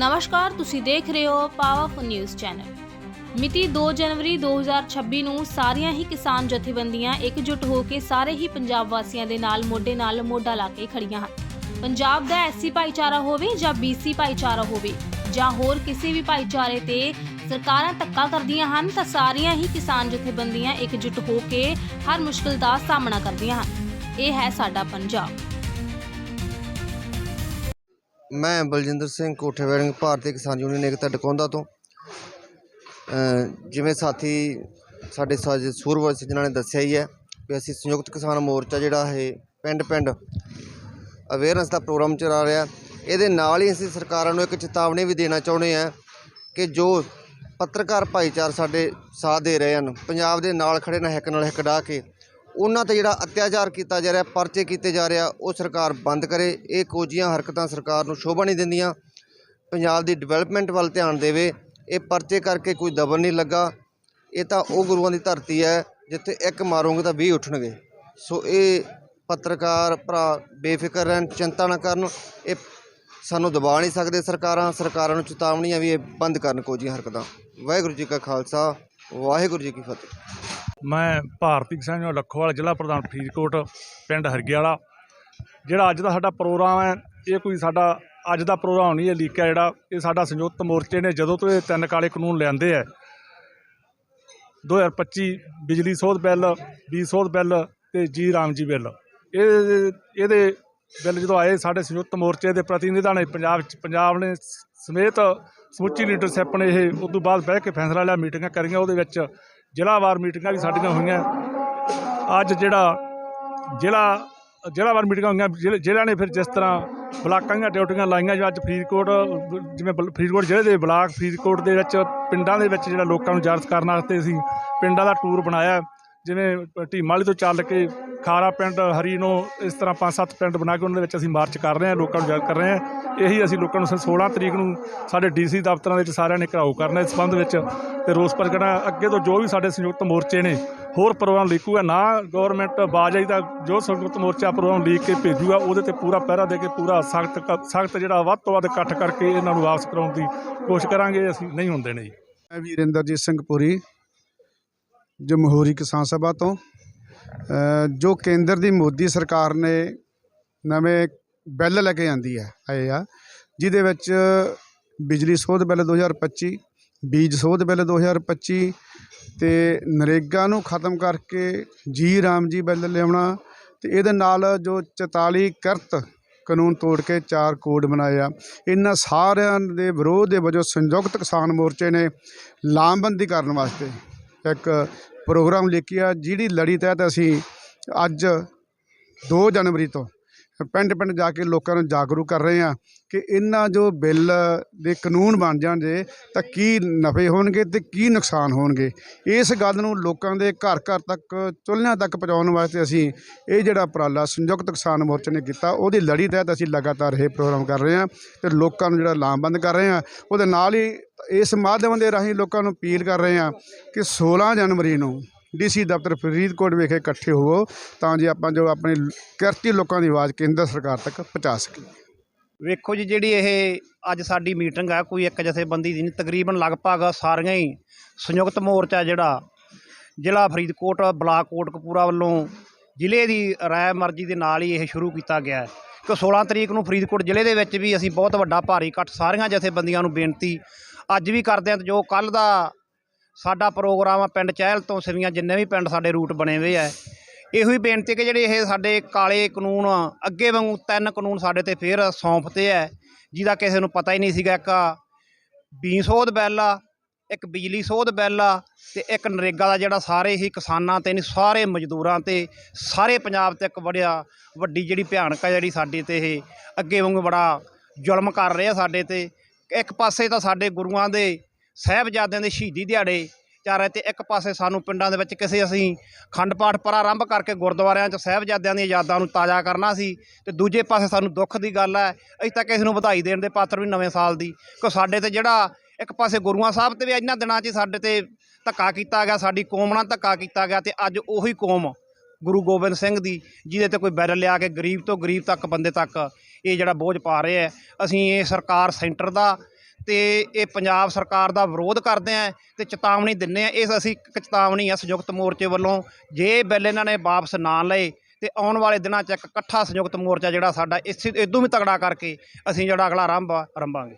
ਨਮਸਕਾਰ, ਤੁਸੀਂ ਦੇਖ ਰਹੇ ਹੋ ਪਾਵਰਫੁਲ ਨਿਊਜ਼ ਚੈਨਲ। ਮਿਤੀ 2 ਜਨਵਰੀ 2026 ਨੂੰ ਸਾਰੀਆਂ ਹੀ ਕਿਸਾਨ ਜਥੇਬੰਦੀਆਂ ਇਕਜੁੱਟ ਹੋ ਕੇ ਸਾਰੇ ਹੀ ਪੰਜਾਬ ਵਾਸੀਆਂ ਦੇ ਨਾਲ ਮੋਢੇ ਨਾਲ ਮੋਢਾ ਲਾ ਕੇ ਖੜੀਆਂ ਹਨ। ਪੰਜਾਬ ਦਾ ਐਸਸੀ ਭਾਈਚਾਰਾ ਹੋਵੇ ਜਾਂ ਬੀਸੀ ਭਾਈਚਾਰਾ ਹੋਵੇ ਜਾਂ ਹੋਰ ਕਿਸੇ ਵੀ ਭਾਈਚਾਰੇ ਤੇ ਸਰਕਾਰਾਂ ਧੱਕਾ ਕਰਦੀਆਂ ਹਨ, ਤਾਂ ਸਾਰੀਆਂ ਹੀ ਕਿਸਾਨ ਜਥੇਬੰਦੀਆਂ ਇਕਜੁੱਟ ਹੋ ਕੇ ਹਰ ਮੁਸ਼ਕਲ ਦਾ ਸਾਹਮਣਾ ਕਰਦੀਆਂ ਹਨ। ਇਹ ਹੈ ਸਾਡਾ ਪੰਜਾਬ। ਮੈਂ ਬਲਜਿੰਦਰ ਸਿੰਘ ਕੋਠੇ ਭਾਰਤੀ ਕਿਸਾਨ ਯੂਨੀਅਨ ਏਕਤਾ ਡਕੌਂਦਾ ਤੋਂ। ਜਿਵੇਂ ਸਾਥੀ ਸਾਡੇ ਸਾਜ ਸੂਰਵਜ ਜਿਨ੍ਹਾਂ ਨੇ ਦੱਸਿਆ ਹੀ ਹੈ ਵੀ ਅਸੀਂ ਸੰਯੁਕਤ ਕਿਸਾਨ ਮੋਰਚਾ ਜਿਹੜਾ ਹੈ ਪਿੰਡ ਪਿੰਡ ਅਵੇਅਰਨੈਸ ਦਾ ਪ੍ਰੋਗਰਾਮ ਚਲਾ ਰਿਹਾ। ਇਹਦੇ ਨਾਲ ਹੀ ਅਸੀਂ ਸਰਕਾਰਾਂ ਨੂੰ ਇੱਕ ਚੇਤਾਵਨੀ ਵੀ ਦੇਣਾ ਚਾਹੁੰਦੇ ਹਾਂ ਕਿ ਜੋ ਪੱਤਰਕਾਰ ਭਾਈਚਾਰ ਸਾਡੇ ਸਾਥ ਦੇ ਰਹੇ ਹਨ, ਪੰਜਾਬ ਦੇ ਨਾਲ ਖੜੇ ਨਾ ਹਿੱਕ ਨਾਲ ਹਿੱਕ ਡਾ ਕੇ ਉਹਨਾਂ ਤੇ ਜਿਹੜਾ ਅਤਿਆਚਾਰ ਕੀਤਾ ਜਾ ਰਿਹਾ, ਪਰਚੇ ਕੀਤੇ ਜਾ ਰਿਹਾ ਉਹ ਸਰਕਾਰ ਬੰਦ ਕਰੇ। ਇਹ ਕੋਝੀਆਂ ਹਰਕਤਾਂ ਸਰਕਾਰ ਨੂੰ ਸ਼ੋਭਾ ਨਹੀਂ ਦਿੰਦੀਆਂ। ਪੰਜਾਬ ਦੀ ਡਿਵੈਲਪਮੈਂਟ ਵੱਲ ਧਿਆਨ ਦੇਵੇ। ਇਹ ਪਰਚੇ ਕਰਕੇ ਕੋਈ ਦਬਨ ਨਹੀਂ ਲੱਗਾ। ਇਹ ਤਾਂ ਉਹ ਗੁਰੂਆਂ ਦੀ ਧਰਤੀ ਹੈ, ਜਿੱਥੇ ਇੱਕ ਮਾਰੋਗੇ ਤਾਂ 20 ਉੱਠਣਗੇ। ਸੋ ਇਹ ਪੱਤਰਕਾਰ ਭਰਾ ਬੇਫਿਕਰ ਰਹਿਣ, ਚਿੰਤਾ ਨਾ ਕਰਨ। ਇਹ ਸਾਨੂੰ ਦਬਾ ਨਹੀਂ ਸਕਦੇ ਸਰਕਾਰਾਂ। ਸਰਕਾਰਾਂ ਨੂੰ ਚੇਤਾਵਨੀ ਆ ਵੀ ਇਹ ਬੰਦ ਕਰਨ ਕੋਝੀਆਂ ਹਰਕਤਾਂ। ਵਾਹਿਗੁਰੂ ਜੀ ਕਾ ਖਾਲਸਾ, ਵਾਹਿਗੁਰੂ ਜੀ ਕੀ ਫਤਿਹ। ਮੈਂ ਭਾਰਤੀ ਕਿਸਾਨ ਯੂਨੀਅਨ ਲੱਖੋਵਾਲ ਜ਼ਿਲ੍ਹਾ ਪ੍ਰਧਾਨ ਫਰੀਦਕੋਟ, ਪਿੰਡ ਹਰਗੇ ਜਿਹੜਾ ਅੱਜ ਦਾ ਸਾਡਾ ਪ੍ਰੋਗਰਾਮ ਹੈ, ਇਹ ਕੋਈ ਸਾਡਾ ਅੱਜ ਦਾ ਪ੍ਰੋਗਰਾਮ ਨਹੀਂ ਹੈ ਲੀਕ ਜਿਹੜਾ। ਇਹ ਸਾਡਾ ਸੰਯੁਕਤ ਮੋਰਚੇ ਨੇ ਜਦੋਂ ਤੋਂ ਇਹ ਤਿੰਨ ਕਾਲੇ ਕਾਨੂੰਨ ਲਿਆਂਦੇ ਹੈ। 2025 ਬਿਜਲੀ ਸੋਧ ਬਿੱਲ ਬੀ ਸੋਧ ਬਿੱਲ ਤੇ ਜੀ ਰਾਮ ਜੀ ਬਿੱਲ। ਇਹ ਇਹਦੇ ਬਿੱਲ ਜਦੋਂ ਆਏ, ਸਾਡੇ ਸੰਯੁਕਤ ਮੋਰਚੇ ਦੇ ਪ੍ਰਤੀਨਿਧਾਂ ਨੇ ਪੰਜਾਬ ਚ, ਪੰਜਾਬ ਨੇ ਸਮੇਤ ਸਮੁੱਚੀ ਲੀਡਰਸ਼ਿਪ ਨੇ ਇਹ ਉਸ ਤੋਂ ਬਾਅਦ ਬਹਿ ਕੇ ਫੈਸਲਾ ਲਿਆ, ਮੀਟਿੰਗਾਂ ਕਰੀਆਂ, ਉਹਦੇ ਵਿੱਚ ਜ਼ਿਲ੍ਹਾਵਾਰ ਮੀਟਿੰਗਾਂ ਵੀ ਸਾਡੀਆਂ ਹੋਈਆਂ। ਅੱਜ ਜਿਹੜਾ ਜ਼ਿਲ੍ਹਾ ਜ਼ਿਲ੍ਹਾਵਾਰ ਮੀਟਿੰਗਾਂ ਹੋਈਆਂ, ਜ਼ਿਲ੍ਹੇ- ਜ਼ਿਲ੍ਹਿਆਂ ਨੇ ਫਿਰ ਜਿਸ ਤਰ੍ਹਾਂ ਬਲਾਕਾਂ ਦੀਆਂ ਡਿਊਟੀਆਂ ਲਾਈਆਂ ਜੋ ਅੱਜ ਫਰੀਦਕੋਟ, ਜਿਵੇਂ ਬਲ- ਫਰੀਦਕੋਟ ਜ਼ਿਲ੍ਹੇ ਦੇ ਬਲਾਕ ਫਰੀਦਕੋਟ ਦੇ ਵਿੱਚ, ਪਿੰਡਾਂ ਦੇ ਵਿੱਚ ਜਿਹੜਾ ਲੋਕਾਂ ਨੂੰ ਜਾਗਰਤ ਕਰਨ ਵਾਸਤੇ ਅਸੀਂ ਪਿੰਡਾਂ ਦਾ ਟੂਰ ਬਣਾਇਆ। ਜਿਵੇਂ ਢੀਮਾਲੀ ਤੋਂ ਚੱਲ ਕੇ ਖਾਰਾ ਪਿੰਡ ਹਰੀ ਨੂੰ ਇਸ ਤਰ੍ਹਾਂ ਪੰਜ ਸੱਤ ਪਿੰਡ ਬਣਾ ਕੇ ਉਹਨਾਂ ਦੇ ਵਿੱਚ ਅਸੀਂ ਮਾਰਚ ਕਰ ਰਹੇ ਹਾਂ, ਲੋਕਾਂ ਨੂੰ ਜਾਗਰਤ ਕਰ ਰਹੇ ਹਾਂ। ਇਹੀ ਅਸੀਂ ਲੋਕਾਂ ਨੂੰ ਸ- 16 ਤਰੀਕ ਨੂੰ ਸਾਡੇ ਡੀਸੀ ਦਫ਼ਤਰਾਂ ਦੇ ਵਿੱਚ ਸਾਰਿਆਂ ਨੇ ਘਰਾਓ ਕਰਨਾ ਇਸ ਸੰਬੰਧ ਵਿੱਚ ਤੇ ਰੋਸ ਪ੍ਰਗਟਣਾ ਅੱਗੇ ਤੋਂ ਜੋ ਵੀ ਸਾਡੇ ਸੰਯੁਕਤ ਮੋਰਚੇ ਨੇ, ਹੋਰ ਪ੍ਰੋਗਰਾਮ ਲਿਖੂਗਾ ਨਾ ਗਵਰਨਮੈਂਟ ਬਾਜਾਈ ਦਾ ਜੋ ਸੰਯੁਕਤ ਮੋਰਚਾ ਪ੍ਰੋਗਰਾਮ ਲਿਖ ਕੇ ਭੇਜੂਗਾ, ਉਹਦੇ ਤੇ ਪੂਰਾ ਪਹਿਰਾ ਦੇ ਕੇ ਪੂਰਾ ਸਖਤ ਸਖਤ ਜਿਹੜਾ ਵੱਧ ਤੋਂ ਵੱਧ ਇਕੱਠ ਕਰਕੇ ਇਹਨਾਂ ਨੂੰ ਵਾਪਸ ਕਰਾਉਣ ਦੀ ਕੋਸ਼ਿਸ਼ ਕਰਾਂਗੇ, ਅਸੀਂ ਨਹੀਂ ਹੁੰਦੇ ਨੇ ਜੀ। ਮੈਂ ਵੀਰਿੰਦਰਜੀਤ ਸਿੰਘ ਪੁਰੀ, ਜਮਹੂਰੀ ਕਿਸਾਨ ਸਭਾ ਤੋਂ। ਜੋ ਕੇਂਦਰ ਦੀ ਮੋਦੀ ਸਰਕਾਰ ਨੇ ਨਵੇਂ ਬਿੱਲ ਲੈ ਕੇ ਆਂਦੀ ਹੈ, ਆਏ ਆ, ਜਿਹਦੇ ਵਿੱਚ ਬਿਜਲੀ ਸੋਧ ਬਿੱਲ 2025 ਬੀਜ ਸੋਧ ਬਿੱਲ 2025 ਤੇ ਨਰੇਗਾ ਨੂੰ ਖਤਮ ਕਰਕੇ ਜੀ ਰਾਮ ਜੀ ਬਿੱਲ ਲਿਆਉਣਾ ਤੇ ਇਹਦੇ ਨਾਲ ਜੋ 44 ਕਰਤ ਕਾਨੂੰਨ ਤੋੜ ਕੇ ਚਾਰ ਕੋਡ ਬਣਾਏ ਆ। ਇਹਨਾਂ ਸਾਰਿਆਂ ਦੇ ਵਿਰੋਧ ਦੇ ਵਜੋਂ ਸੰਯੁਕਤ ਕਿਸਾਨ ਮੋਰਚੇ ਨੇ ਲਾਮਬੰਦੀ ਕਰਨ ਵਾਸਤੇ ਇੱਕ ਪ੍ਰੋਗਰਾਮ ਲਿਖਿਆ ਜਿਹੜੀ ਲੜੀ ਤਹਿਤ ਅਸੀਂ ਅੱਜ ਦੋ ਜਨਵਰੀ ਤੋਂ ਪਿੰਡ ਪਿੰਡ ਜਾ ਕੇ ਲੋਕਾਂ ਨੂੰ ਜਾਗਰੂਕ ਕਰ ਰਹੇ ਹਾਂ ਕਿ ਇਹਨਾਂ ਜੋ ਬਿੱਲ ਦੇ ਕਾਨੂੰਨ ਬਣ ਜਾਣ ਜੇ ਤਾਂ ਕੀ ਨਫੇ ਹੋਣਗੇ ਅਤੇ ਕੀ ਨੁਕਸਾਨ ਹੋਣਗੇ। ਇਸ ਗੱਲ ਨੂੰ ਲੋਕਾਂ ਦੇ ਘਰ ਘਰ ਤੱਕ, ਚੁੱਲ੍ਹਿਆਂ ਤੱਕ ਪਹੁੰਚਾਉਣ ਵਾਸਤੇ ਅਸੀਂ ਇਹ ਜਿਹੜਾ ਉਪਰਾਲਾ ਸੰਯੁਕਤ ਕਿਸਾਨ ਮੋਰਚੇ ਨੇ ਕੀਤਾ, ਉਹਦੀ ਲੜੀ ਤਹਿਤ ਅਸੀਂ ਲਗਾਤਾਰ ਇਹ ਪ੍ਰੋਗਰਾਮ ਕਰ ਰਹੇ ਹਾਂ ਤੇ ਲੋਕਾਂ ਨੂੰ ਜਿਹੜਾ ਲਾਮਬੰਦ ਕਰ ਰਹੇ ਹਾਂ, ਉਹਦੇ ਨਾਲ ਹੀ ਇਸ ਮਾਧਿਅਮ ਦੇ ਰਾਹੀਂ ਲੋਕਾਂ ਨੂੰ ਅਪੀਲ ਕਰ ਰਹੇ ਹਾਂ ਕਿ 16 ਜਨਵਰੀ ਨੂੰ ਡੀਸੀ ਦਫ਼ਤਰ ਫਰੀਦਕੋਟ ਵਿਖੇ ਇਕੱਠੇ ਹੋਵੋ ਤਾਂ ਜੇ ਆਪਾਂ ਜੋ ਆਪਣੇ ਕਿਰਤੀ ਲੋਕਾਂ ਦੀ ਆਵਾਜ਼ ਕੇਂਦਰ ਸਰਕਾਰ ਤੱਕ ਪਹੁੰਚਾ ਸਕੀਏ। ਵੇਖੋ ਜੀ, ਜਿਹੜੀ ਇਹ ਅੱਜ ਸਾਡੀ ਮੀਟਿੰਗ ਆ, ਕੋਈ ਇੱਕ ਜਥੇਬੰਦੀ ਦੀ ਨਹੀਂ, ਤਕਰੀਬਨ ਲਗਭਗ ਸਾਰੀਆਂ ਹੀ ਸੰਯੁਕਤ ਮੋਰਚਾ ਜਿਹੜਾ ਜ਼ਿਲ੍ਹਾ ਫਰੀਦਕੋਟ, ਬਲਾਕ ਕੋਟਕਪੂਰਾ ਵੱਲੋਂ ਜ਼ਿਲ੍ਹੇ ਦੀ ਰਾਏ ਮਰਜ਼ੀ ਦੇ ਨਾਲ ਹੀ ਇਹ ਸ਼ੁਰੂ ਕੀਤਾ ਗਿਆ ਹੈ। ਕਿ 16 ਤਰੀਕ ਨੂੰ ਫਰੀਦਕੋਟ ਜ਼ਿਲ੍ਹੇ ਦੇ ਵਿੱਚ ਵੀ ਅਸੀਂ ਬਹੁਤ ਵੱਡਾ ਭਾਰੀ ਇਕੱਠ ਸਾਰੀਆਂ ਜਥੇਬੰਦੀਆਂ ਨੂੰ ਬੇਨਤੀ ਅੱਜ ਵੀ ਕਰਦੇ ਹਾਂ ਤੇ ਜੋ ਕੱਲ ਦਾ ਸਾਡਾ ਪ੍ਰੋਗਰਾਮ ਆ ਪਿੰਡ ਚਹਿਲ ਤੋਂ ਸਿਵੀਆਂ ਜਿੰਨੇ ਵੀ ਪਿੰਡ ਸਾਡੇ ਰੂਟ ਬਣੇ ਹੋਏ ਆ। ਇਹੋ ਹੀ ਬੇਨਤੀ ਕਿ ਜਿਹੜੇ ਇਹ ਸਾਡੇ ਕਾਲੇ ਕਾਨੂੰਨ ਅੱਗੇ ਵਾਂਗੂ ਤਿੰਨ ਕਾਨੂੰਨ ਸਾਡੇ ਤੇ ਫੇਰ ਸੌਂਪਤੇ ਹੈ ਜਿਹਦਾ ਕਿਸੇ ਨੂੰ ਪਤਾ ਹੀ ਨਹੀਂ ਸੀਗਾ ਇੱਕ ਬੀ ਸੋਧ ਬਿੱਲ ਆ, ਇੱਕ ਬਿਜਲੀ ਸੋਧ ਬਿੱਲ ਆ, ਤੇ ਇੱਕ ਨਰੇਗਾ ਦਾ ਜਿਹੜਾ ਸਾਰੇ ਹੀ ਕਿਸਾਨਾਂ ਤੇ ਨਹੀਂ, ਸਾਰੇ ਮਜ਼ਦੂਰਾਂ ਤੇ, ਸਾਰੇ ਪੰਜਾਬ ਤੇ ਇੱਕ ਬੜਿਆ ਵੱਡੀ ਜਿਹੜੀ ਭਿਆਨਕ ਆ ਜਿਹੜੀ ਸਾਡੇ ਤੇ ਇਹ ਅੱਗੇ ਵਾਂਗੂ ਬੜਾ ਜ਼ੁਲਮ ਕਰ ਰਹੇ ਆ ਸਾਡੇ ਤੇ। ਇੱਕ ਪਾਸੇ ਤਾਂ ਸਾਡੇ ਗੁਰੂਆਂ ਦੇ ਸਾਹਿਬਜ਼ਾਦਿਆਂ ਦੇ ਸ਼ਹੀਦੀ ਦਿਹਾੜੇ ਚਾਰੇ ਤੇ ਇੱਕ ਪਾਸੇ ਸਾਨੂੰ ਪਿੰਡਾਂ ਦੇ ਵਿੱਚ ਕਿਸੇ ਅਸੀਂ ਖੰਡ ਪਾਠ ਪ੍ਰਾਰੰਭ ਕਰਕੇ ਗੁਰਦੁਆਰਿਆਂ 'ਚ ਸਾਹਿਬਜ਼ਾਦਿਆਂ ਦੀਆਂ ਯਾਦਾਂ ਨੂੰ ਤਾਜ਼ਾ ਕਰਨਾ ਸੀ ਤੇ ਦੂਜੇ ਪਾਸੇ ਸਾਨੂੰ ਦੁੱਖ ਦੀ ਗੱਲ ਹੈ, ਅਸੀਂ ਤਾਂ ਕਿਸੇ ਨੂੰ ਵਧਾਈ ਦੇਣ ਦੇ ਪਾਤਰ ਵੀ ਨਵੇਂ ਸਾਲ ਦੀ। ਕਿ ਸਾਡੇ ਤੇ ਜਿਹੜਾ ਇੱਕ ਪਾਸੇ ਗੁਰੂਆਂ ਸਾਹਿਬ ਤੇ ਵੀ ਇਹਨਾਂ ਦਿਨਾਂ 'ਚ ਸਾਡੇ ਤੇ ਧੱਕਾ ਕੀਤਾ ਗਿਆ, ਸਾਡੀ ਕੌਮ ਨਾਲ ਧੱਕਾ ਕੀਤਾ ਗਿਆ ਤੇ ਅੱਜ ਉਹੀ ਕੌਮ ਗੁਰੂ ਗੋਬਿੰਦ ਸਿੰਘ ਦੀ, ਜਿਹਦੇ ਤੇ ਕੋਈ ਬੈਰਲ ਲਿਆ ਕੇ ਗਰੀਬ ਤੋਂ ਗਰੀਬ ਤੱਕ, ਬੰਦੇ ਤੱਕ ਇਹ ਜਿਹੜਾ ਬੋਝ ਪਾ ਰਹੇ ਹੈ, ਅਸੀਂ ਇਹ ਸਰਕਾਰ ਸੈਂਟਰ ਦਾ ਤੇ ਇਹ ਪੰਜਾਬ ਸਰਕਾਰ ਦਾ ਵਿਰੋਧ ਕਰਦੇ ਆ ਤੇ ਚੇਤਾਵਨੀ ਦਿੰਨੇ ਆ। ਇਸ ਅਸੀਂ ਇੱਕ ਚੇਤਾਵਨੀ ਆ ਸੰਯੁਕਤ ਮੋਰਚੇ ਵੱਲੋਂ। ਜੇ ਬਿੱਲ ਇਹਨਾਂ ਨੇ ਵਾਪਸ ਨਾ ਲਏ ਤੇ ਆਉਣ ਵਾਲੇ ਦਿਨਾਂ 'ਚ ਇੱਕ ਇਕੱਠਾ ਸੰਯੁਕਤ ਮੋਰਚਾ ਜਿਹੜਾ ਸਾਡਾ ਇਸ ਇਦੋਂ ਵੀ ਤਗੜਾ ਕਰਕੇ ਅਸੀਂ ਜਿਹੜਾ ਅਗਲਾ ਆਰੰਭ ਆ, ਆਰੰਭਾਂਗੇ।